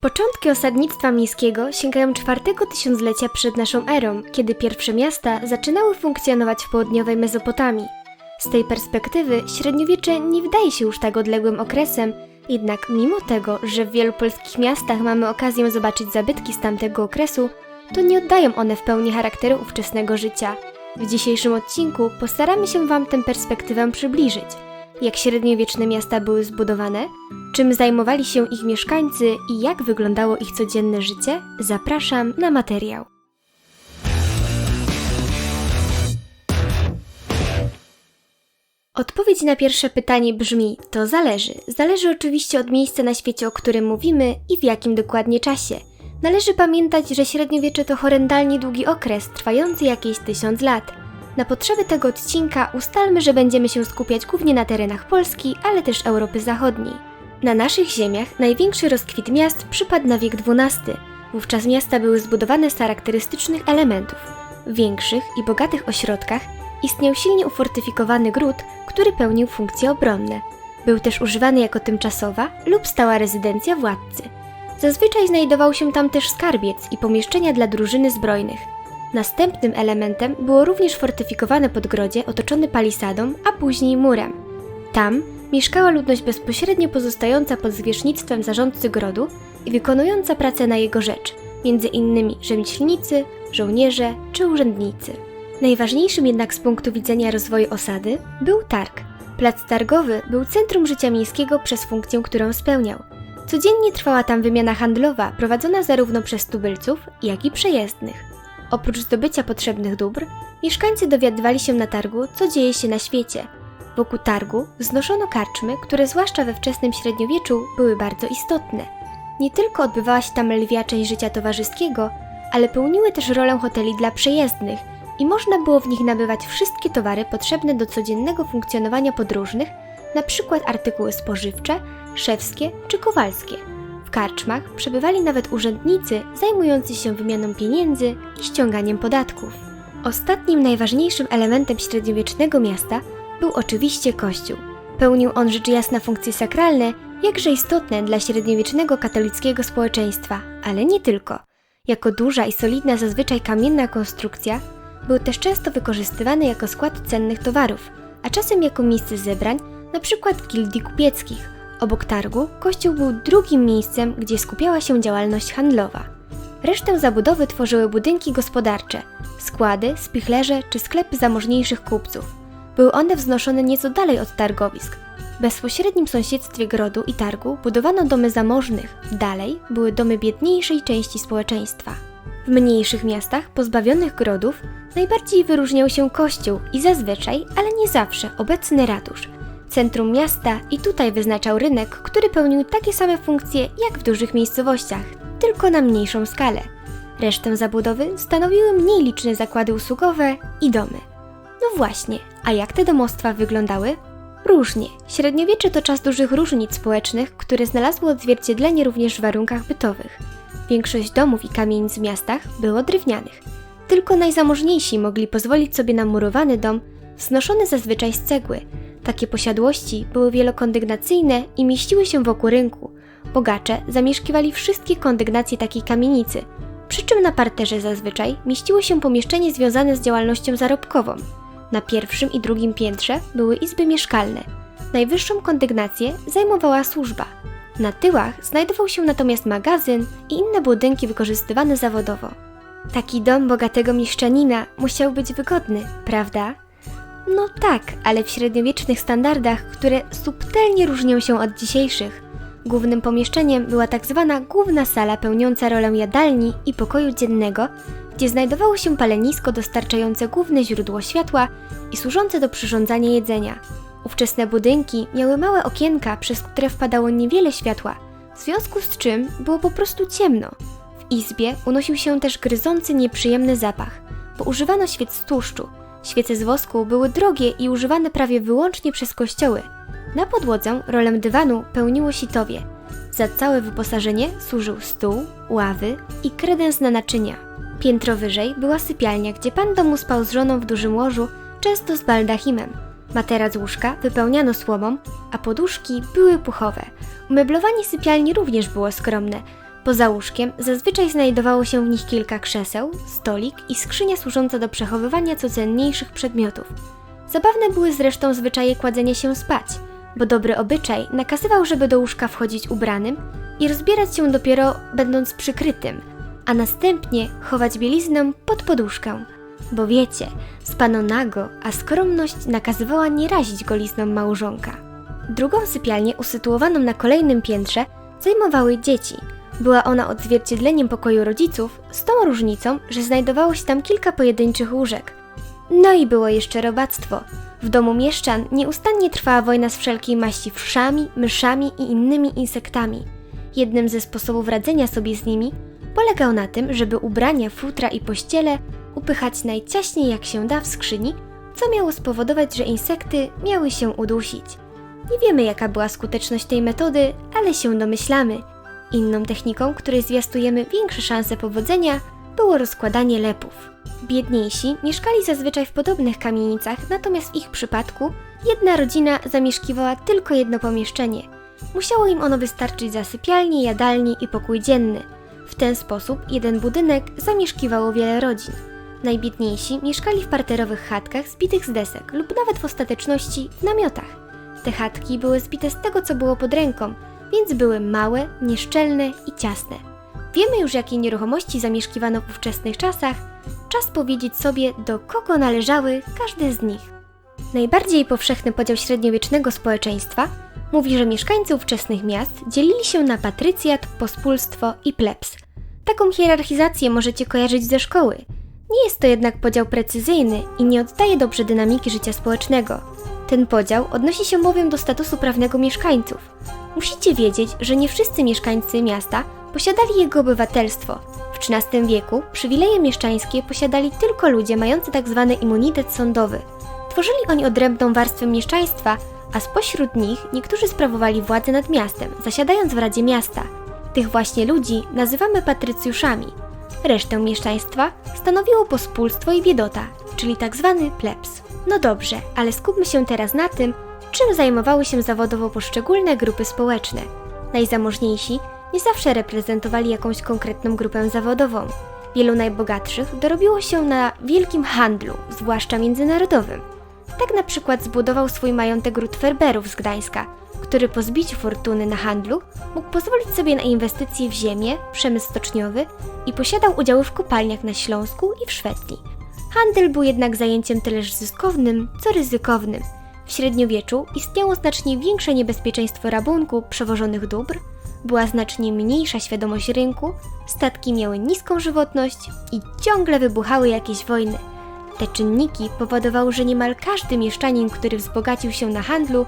Początki osadnictwa miejskiego sięgają czwartego tysiąclecia przed naszą erą, kiedy pierwsze miasta zaczynały funkcjonować w południowej Mezopotamii. Z tej perspektywy średniowiecze nie wydaje się już tak odległym okresem, jednak mimo tego, że w wielu polskich miastach mamy okazję zobaczyć zabytki z tamtego okresu, to nie oddają one w pełni charakteru ówczesnego życia. W dzisiejszym odcinku postaramy się Wam tę perspektywę przybliżyć. Jak średniowieczne miasta były zbudowane, czym zajmowali się ich mieszkańcy i jak wyglądało ich codzienne życie, zapraszam na materiał. Odpowiedź na pierwsze pytanie brzmi: to zależy. Zależy oczywiście od miejsca na świecie, o którym mówimy i w jakim dokładnie czasie. Należy pamiętać, że średniowiecze to horrendalnie długi okres, trwający jakieś tysiąc lat. Na potrzeby tego odcinka ustalmy, że będziemy się skupiać głównie na terenach Polski, ale też Europy Zachodniej. Na naszych ziemiach największy rozkwit miast przypadł na wiek XII. Wówczas miasta były zbudowane z charakterystycznych elementów. W większych i bogatych ośrodkach istniał silnie ufortyfikowany gród, który pełnił funkcje obronne. Był też używany jako tymczasowa lub stała rezydencja władcy. Zazwyczaj znajdował się tam też skarbiec i pomieszczenia dla drużyny zbrojnych. Następnym elementem było również fortyfikowane podgrodzie otoczone palisadą, a później murem. Tam mieszkała ludność bezpośrednio pozostająca pod zwierzchnictwem zarządcy grodu i wykonująca pracę na jego rzecz, między innymi rzemieślnicy, żołnierze czy urzędnicy. Najważniejszym jednak z punktu widzenia rozwoju osady był targ. Plac targowy był centrum życia miejskiego przez funkcję, którą spełniał. Codziennie trwała tam wymiana handlowa prowadzona zarówno przez tubylców, jak i przejezdnych. Oprócz zdobycia potrzebnych dóbr, mieszkańcy dowiadywali się na targu, co dzieje się na świecie. Wokół targu wznoszono karczmy, które zwłaszcza we wczesnym średniowieczu były bardzo istotne. Nie tylko odbywała się tam lwia część życia towarzyskiego, ale pełniły też rolę hoteli dla przejezdnych i można było w nich nabywać wszystkie towary potrzebne do codziennego funkcjonowania podróżnych, przykład artykuły spożywcze, szewskie czy kowalskie. W karczmach przebywali nawet urzędnicy zajmujący się wymianą pieniędzy i ściąganiem podatków. Ostatnim najważniejszym elementem średniowiecznego miasta był oczywiście kościół. Pełnił on rzecz jasna funkcje sakralne, jakże istotne dla średniowiecznego katolickiego społeczeństwa, ale nie tylko. Jako duża i solidna zazwyczaj kamienna konstrukcja, był też często wykorzystywany jako skład cennych towarów, a czasem jako miejsce zebrań, np. gildii kupieckich. Obok targu kościół był drugim miejscem, gdzie skupiała się działalność handlowa. Resztę zabudowy tworzyły budynki gospodarcze, składy, spichlerze czy sklepy zamożniejszych kupców. Były one wznoszone nieco dalej od targowisk. W bezpośrednim sąsiedztwie grodu i targu budowano domy zamożnych, dalej były domy biedniejszej części społeczeństwa. W mniejszych miastach pozbawionych grodów najbardziej wyróżniał się kościół i zazwyczaj, ale nie zawsze, obecny ratusz. Centrum miasta i tutaj wyznaczał rynek, który pełnił takie same funkcje jak w dużych miejscowościach, tylko na mniejszą skalę. Resztę zabudowy stanowiły mniej liczne zakłady usługowe i domy. No właśnie, a jak te domostwa wyglądały? Różnie. Średniowiecze to czas dużych różnic społecznych, które znalazło odzwierciedlenie również w warunkach bytowych. Większość domów i kamienic w miastach było drewnianych. Tylko najzamożniejsi mogli pozwolić sobie na murowany dom, wznoszony zazwyczaj z cegły. Takie posiadłości były wielokondygnacyjne i mieściły się wokół rynku. Bogacze zamieszkiwali wszystkie kondygnacje takiej kamienicy, przy czym na parterze zazwyczaj mieściło się pomieszczenie związane z działalnością zarobkową. Na pierwszym i drugim piętrze były izby mieszkalne. Najwyższą kondygnację zajmowała służba. Na tyłach znajdował się natomiast magazyn i inne budynki wykorzystywane zawodowo. Taki dom bogatego mieszczanina musiał być wygodny, prawda? No tak, ale w średniowiecznych standardach, które subtelnie różnią się od dzisiejszych. Głównym pomieszczeniem była tak zwana główna sala pełniąca rolę jadalni i pokoju dziennego, gdzie znajdowało się palenisko dostarczające główne źródło światła i służące do przyrządzania jedzenia. Ówczesne budynki miały małe okienka, przez które wpadało niewiele światła, w związku z czym było po prostu ciemno. W izbie unosił się też gryzący, nieprzyjemny zapach, bo używano świec z tłuszczu. Świece z wosku były drogie i używane prawie wyłącznie przez kościoły. Na podłodze rolę dywanu pełniło sitowie. Za całe wyposażenie służył stół, ławy i kredens na naczynia. Piętro wyżej była sypialnia, gdzie pan domu spał z żoną w dużym łożu, często z baldachimem. Materac łóżka wypełniano słomą, a poduszki były puchowe. Umeblowanie sypialni również było skromne. Poza łóżkiem zazwyczaj znajdowało się w nich kilka krzeseł, stolik i skrzynia służąca do przechowywania co cenniejszych przedmiotów. Zabawne były zresztą zwyczaje kładzenia się spać, bo dobry obyczaj nakazywał, żeby do łóżka wchodzić ubranym i rozbierać się dopiero będąc przykrytym, a następnie chować bieliznę pod poduszkę. Bo wiecie, spano nago, a skromność nakazywała nie razić golizną małżonka. Drugą sypialnię, usytuowaną na kolejnym piętrze, zajmowały dzieci. Była ona odzwierciedleniem pokoju rodziców, z tą różnicą, że znajdowało się tam kilka pojedynczych łóżek. No i było jeszcze robactwo. W domu mieszczan nieustannie trwała wojna z wszelkiej maści wszami, myszami i innymi insektami. Jednym ze sposobów radzenia sobie z nimi polegał na tym, żeby ubrania, futra i pościele upychać najciaśniej jak się da w skrzyni, co miało spowodować, że insekty miały się udusić. Nie wiemy jaka była skuteczność tej metody, ale się domyślamy. Inną techniką, której zwiastujemy większe szanse powodzenia, było rozkładanie lepów. Biedniejsi mieszkali zazwyczaj w podobnych kamienicach, natomiast w ich przypadku jedna rodzina zamieszkiwała tylko jedno pomieszczenie. Musiało im ono wystarczyć za sypialnię, jadalnię i pokój dzienny. W ten sposób jeden budynek zamieszkiwało wiele rodzin. Najbiedniejsi mieszkali w parterowych chatkach zbitych z desek lub nawet w ostateczności w namiotach. Te chatki były zbite z tego, co było pod ręką, więc były małe, nieszczelne i ciasne. Wiemy już, jakie nieruchomości zamieszkiwano w ówczesnych czasach. Czas powiedzieć sobie, do kogo należały każde z nich. Najbardziej powszechny podział średniowiecznego społeczeństwa mówi, że mieszkańcy ówczesnych miast dzielili się na patrycjat, pospólstwo i plebs. Taką hierarchizację możecie kojarzyć ze szkoły. Nie jest to jednak podział precyzyjny i nie oddaje dobrze dynamiki życia społecznego. Ten podział odnosi się bowiem do statusu prawnego mieszkańców. Musicie wiedzieć, że nie wszyscy mieszkańcy miasta posiadali jego obywatelstwo. W XIII wieku przywileje mieszczańskie posiadali tylko ludzie mający tzw. immunitet sądowy. Tworzyli oni odrębną warstwę mieszczaństwa, a spośród nich niektórzy sprawowali władzę nad miastem, zasiadając w Radzie Miasta. Tych właśnie ludzi nazywamy patrycjuszami. Resztę mieszczaństwa stanowiło pospólstwo i biedota, czyli tzw. plebs. No dobrze, ale skupmy się teraz na tym, czym zajmowały się zawodowo poszczególne grupy społeczne. Najzamożniejsi nie zawsze reprezentowali jakąś konkretną grupę zawodową. Wielu najbogatszych dorobiło się na wielkim handlu, zwłaszcza międzynarodowym. Tak na przykład zbudował swój majątek ród Ferberów z Gdańska, który po zbiciu fortuny na handlu mógł pozwolić sobie na inwestycje w ziemię, przemysł stoczniowy i posiadał udziały w kopalniach na Śląsku i w Szwecji. Handel był jednak zajęciem tyleż zyskownym, co ryzykownym. W średniowieczu istniało znacznie większe niebezpieczeństwo rabunku przewożonych dóbr, była znacznie mniejsza świadomość rynku, statki miały niską żywotność i ciągle wybuchały jakieś wojny. Te czynniki powodowały, że niemal każdy mieszczanin, który wzbogacił się na handlu,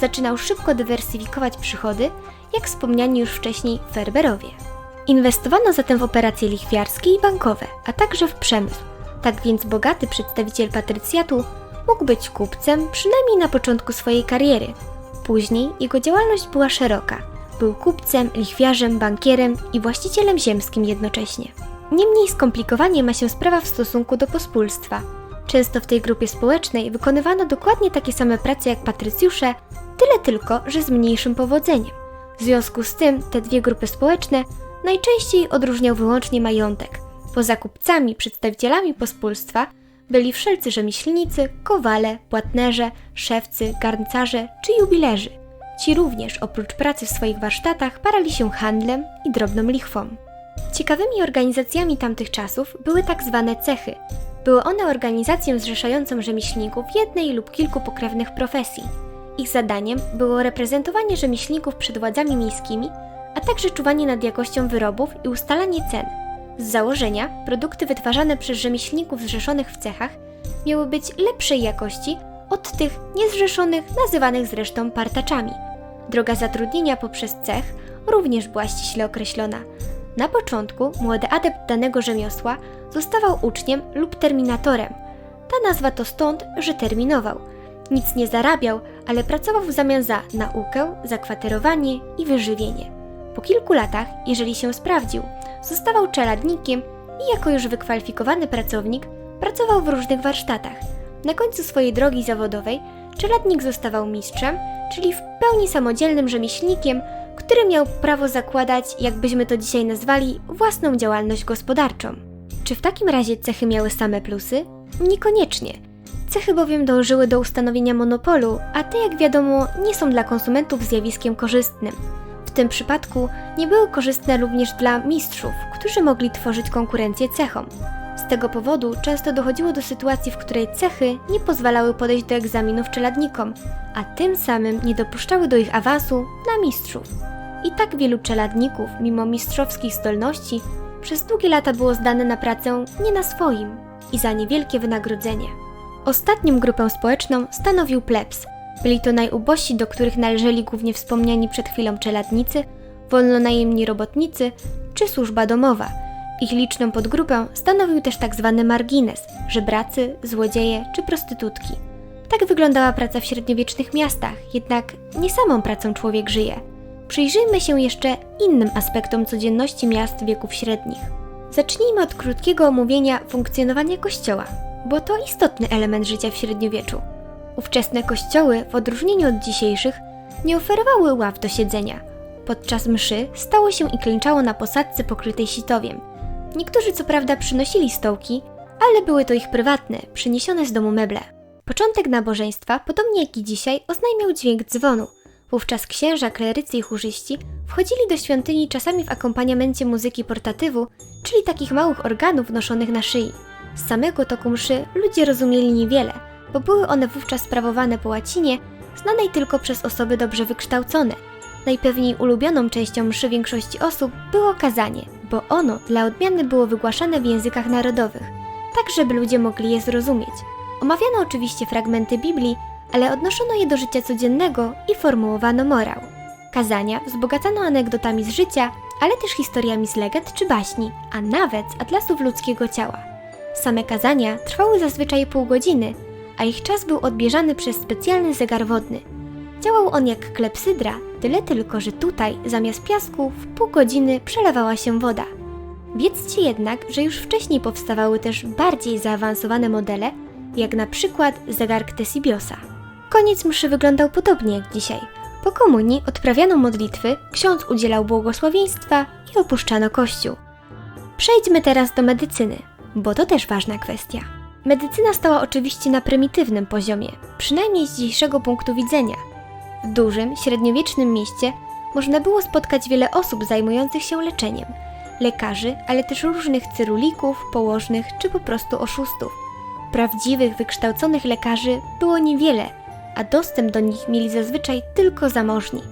zaczynał szybko dywersyfikować przychody, jak wspomniani już wcześniej Ferberowie. Inwestowano zatem w operacje lichwiarskie i bankowe, a także w przemysł. Tak więc bogaty przedstawiciel patrycjatu mógł być kupcem przynajmniej na początku swojej kariery. Później jego działalność była szeroka. Był kupcem, lichwiarzem, bankierem i właścicielem ziemskim jednocześnie. Niemniej skomplikowanie ma się sprawa w stosunku do pospólstwa. Często w tej grupie społecznej wykonywano dokładnie takie same prace jak patrycjusze, tyle tylko, że z mniejszym powodzeniem. W związku z tym te dwie grupy społeczne najczęściej odróżniał wyłącznie majątek. Poza kupcami, przedstawicielami pospólstwa byli wszelcy rzemieślnicy, kowale, płatnerze, szewcy, garncarze czy jubilerzy. Ci również oprócz pracy w swoich warsztatach parali się handlem i drobną lichwą. Ciekawymi organizacjami tamtych czasów były tak zwane cechy. Były one organizacją zrzeszającą rzemieślników jednej lub kilku pokrewnych profesji. Ich zadaniem było reprezentowanie rzemieślników przed władzami miejskimi, a także czuwanie nad jakością wyrobów i ustalanie cen. Z założenia produkty wytwarzane przez rzemieślników zrzeszonych w cechach miały być lepszej jakości od tych niezrzeszonych, nazywanych zresztą partaczami. Droga zatrudnienia poprzez cech również była ściśle określona. Na początku młody adept danego rzemiosła zostawał uczniem lub terminatorem. Ta nazwa to stąd, że terminował. Nic nie zarabiał, ale pracował w zamian za naukę, zakwaterowanie i wyżywienie. Po kilku latach, jeżeli się sprawdził, zostawał czeladnikiem i jako już wykwalifikowany pracownik pracował w różnych warsztatach. Na końcu swojej drogi zawodowej czeladnik zostawał mistrzem, czyli w pełni samodzielnym rzemieślnikiem, który miał prawo zakładać, jakbyśmy to dzisiaj nazwali, własną działalność gospodarczą. Czy w takim razie cechy miały same plusy? Niekoniecznie. Cechy bowiem dążyły do ustanowienia monopolu, a te, jak wiadomo, nie są dla konsumentów zjawiskiem korzystnym. Tym przypadku nie były korzystne również dla mistrzów, którzy mogli tworzyć konkurencję cechom. Z tego powodu często dochodziło do sytuacji, w której cechy nie pozwalały podejść do egzaminów czeladnikom, a tym samym nie dopuszczały do ich awansu na mistrzów. I tak wielu czeladników, mimo mistrzowskich zdolności, przez długie lata było zdane na pracę nie na swoim i za niewielkie wynagrodzenie. Ostatnią grupę społeczną stanowił plebs. Byli to najubożsi, do których należeli głównie wspomniani przed chwilą czeladnicy, wolnonajemni robotnicy czy służba domowa. Ich liczną podgrupę stanowił też tzw. margines, żebracy, złodzieje czy prostytutki. Tak wyglądała praca w średniowiecznych miastach, jednak nie samą pracą człowiek żyje. Przyjrzyjmy się jeszcze innym aspektom codzienności miast wieków średnich. Zacznijmy od krótkiego omówienia funkcjonowania kościoła, bo to istotny element życia w średniowieczu. Ówczesne kościoły, w odróżnieniu od dzisiejszych, nie oferowały ław do siedzenia. Podczas mszy stało się i klęczało na posadce pokrytej sitowiem. Niektórzy co prawda przynosili stołki, ale były to ich prywatne, przyniesione z domu meble. Początek nabożeństwa, podobnie jak i dzisiaj, oznajmiał dźwięk dzwonu. Wówczas księża, klerycy i chórzyści wchodzili do świątyni czasami w akompaniamencie muzyki portatywu, czyli takich małych organów noszonych na szyi. Z samego toku mszy ludzie rozumieli niewiele, bo były one wówczas sprawowane po łacinie, znanej tylko przez osoby dobrze wykształcone. Najpewniej ulubioną częścią mszy większości osób było kazanie, bo ono dla odmiany było wygłaszane w językach narodowych, tak żeby ludzie mogli je zrozumieć. Omawiano oczywiście fragmenty Biblii, ale odnoszono je do życia codziennego i formułowano morał. Kazania wzbogacano anegdotami z życia, ale też historiami z legend czy baśni, a nawet z atlasów ludzkiego ciała. Same kazania trwały zazwyczaj pół godziny, a ich czas był odbieżany przez specjalny zegar wodny. Działał on jak klepsydra, tyle tylko, że tutaj zamiast piasku w pół godziny przelewała się woda. Wiedzcie jednak, że już wcześniej powstawały też bardziej zaawansowane modele, jak na przykład zegar Ctesibiosa. Koniec mszy wyglądał podobnie jak dzisiaj. Po komunii odprawiano modlitwy, ksiądz udzielał błogosławieństwa i opuszczano kościół. Przejdźmy teraz do medycyny, bo to też ważna kwestia. Medycyna stała oczywiście na prymitywnym poziomie, przynajmniej z dzisiejszego punktu widzenia. W dużym, średniowiecznym mieście można było spotkać wiele osób zajmujących się leczeniem, lekarzy, ale też różnych cyrulików, położnych czy po prostu oszustów. Prawdziwych, wykształconych lekarzy było niewiele, a dostęp do nich mieli zazwyczaj tylko zamożni.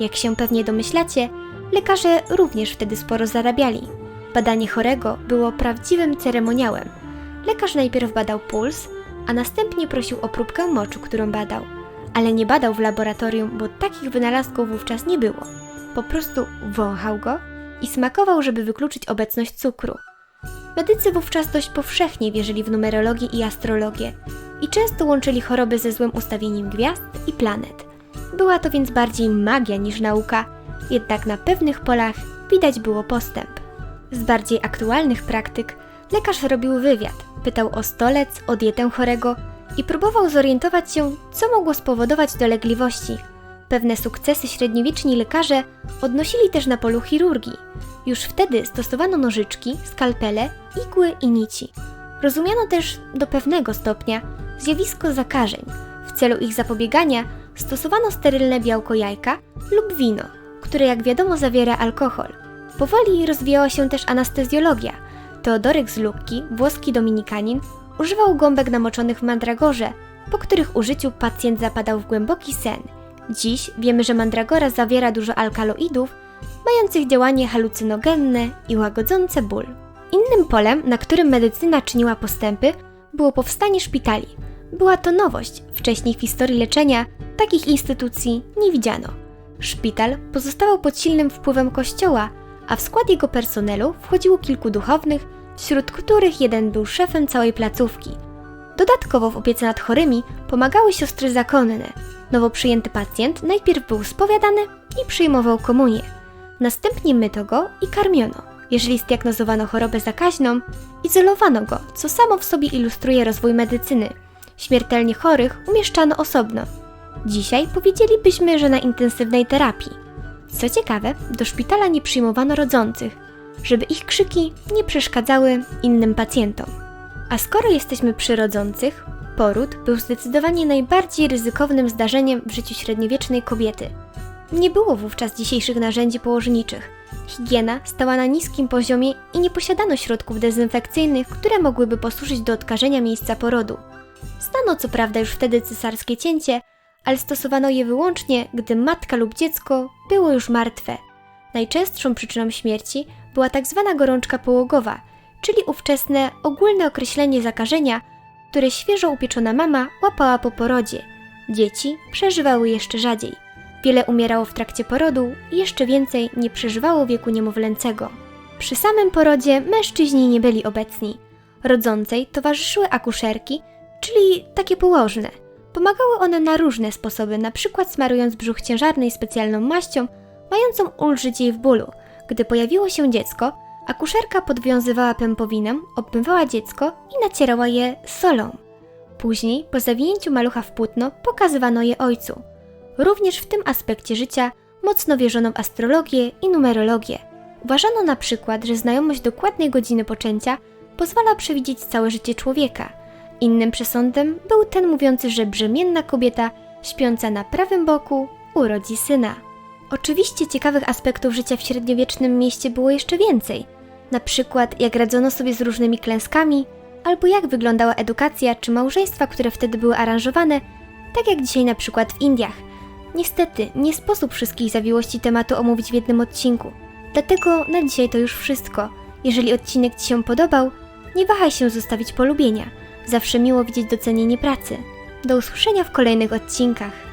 Jak się pewnie domyślacie, lekarze również wtedy sporo zarabiali. Badanie chorego było prawdziwym ceremoniałem. Lekarz najpierw badał puls, a następnie prosił o próbkę moczu, którą badał. Ale nie badał w laboratorium, bo takich wynalazków wówczas nie było. Po prostu wąchał go i smakował, żeby wykluczyć obecność cukru. Medycy wówczas dość powszechnie wierzyli w numerologię i astrologię i często łączyli choroby ze złym ustawieniem gwiazd i planet. Była to więc bardziej magia niż nauka, jednak na pewnych polach widać było postęp. Z bardziej aktualnych praktyk lekarz robił wywiad, pytał o stolec, o dietę chorego i próbował zorientować się, co mogło spowodować dolegliwości. Pewne sukcesy średniowieczni lekarze odnosili też na polu chirurgii. Już wtedy stosowano nożyczki, skalpele, igły i nici. Rozumiano też do pewnego stopnia zjawisko zakażeń. W celu ich zapobiegania stosowano sterylne białko jajka lub wino, które jak wiadomo zawiera alkohol. Powoli rozwijała się też anestezjologia. Teodoryk z Lucki, włoski dominikanin, używał gąbek namoczonych w mandragorze, po których użyciu pacjent zapadał w głęboki sen. Dziś wiemy, że mandragora zawiera dużo alkaloidów, mających działanie halucynogenne i łagodzące ból. Innym polem, na którym medycyna czyniła postępy, było powstanie szpitali. Była to nowość. Wcześniej w historii leczenia takich instytucji nie widziano. Szpital pozostawał pod silnym wpływem kościoła, a w skład jego personelu wchodziło kilku duchownych, wśród których jeden był szefem całej placówki. Dodatkowo w opiece nad chorymi pomagały siostry zakonne. Nowo przyjęty pacjent najpierw był spowiadany i przyjmował komunię. Następnie myto go i karmiono. Jeżeli zdiagnozowano chorobę zakaźną, izolowano go, co samo w sobie ilustruje rozwój medycyny. Śmiertelnie chorych umieszczano osobno. Dzisiaj powiedzielibyśmy, że na intensywnej terapii. Co ciekawe, do szpitala nie przyjmowano rodzących, żeby ich krzyki nie przeszkadzały innym pacjentom. A skoro jesteśmy przy rodzących, poród był zdecydowanie najbardziej ryzykownym zdarzeniem w życiu średniowiecznej kobiety. Nie było wówczas dzisiejszych narzędzi położniczych. Higiena stała na niskim poziomie i nie posiadano środków dezynfekcyjnych, które mogłyby posłużyć do odkażenia miejsca porodu. Znano co prawda już wtedy cesarskie cięcie, ale stosowano je wyłącznie, gdy matka lub dziecko było już martwe. Najczęstszą przyczyną śmierci była tak zwana gorączka połogowa, czyli ówczesne ogólne określenie zakażenia, które świeżo upieczona mama łapała po porodzie. Dzieci przeżywały jeszcze rzadziej. Wiele umierało w trakcie porodu i jeszcze więcej nie przeżywało wieku niemowlęcego. Przy samym porodzie mężczyźni nie byli obecni. Rodzącej towarzyszyły akuszerki, czyli takie położne. Pomagały one na różne sposoby, na przykład smarując brzuch ciężarnej specjalną maścią, mającą ulżyć jej w bólu. Gdy pojawiło się dziecko, akuszerka podwiązywała pępowinę, obmywała dziecko i nacierała je solą. Później, po zawinięciu malucha w płótno, pokazywano je ojcu. Również w tym aspekcie życia mocno wierzono w astrologię i numerologię. Uważano na przykład, że znajomość dokładnej godziny poczęcia pozwala przewidzieć całe życie człowieka. Innym przesądem był ten mówiący, że brzemienna kobieta śpiąca na prawym boku urodzi syna. Oczywiście ciekawych aspektów życia w średniowiecznym mieście było jeszcze więcej. Na przykład jak radzono sobie z różnymi klęskami, albo jak wyglądała edukacja czy małżeństwa, które wtedy były aranżowane, tak jak dzisiaj na przykład w Indiach. Niestety, nie sposób wszystkich zawiłości tematu omówić w jednym odcinku. Dlatego na dzisiaj to już wszystko. Jeżeli odcinek Ci się podobał, nie wahaj się zostawić polubienia. Zawsze miło widzieć docenienie pracy. Do usłyszenia w kolejnych odcinkach.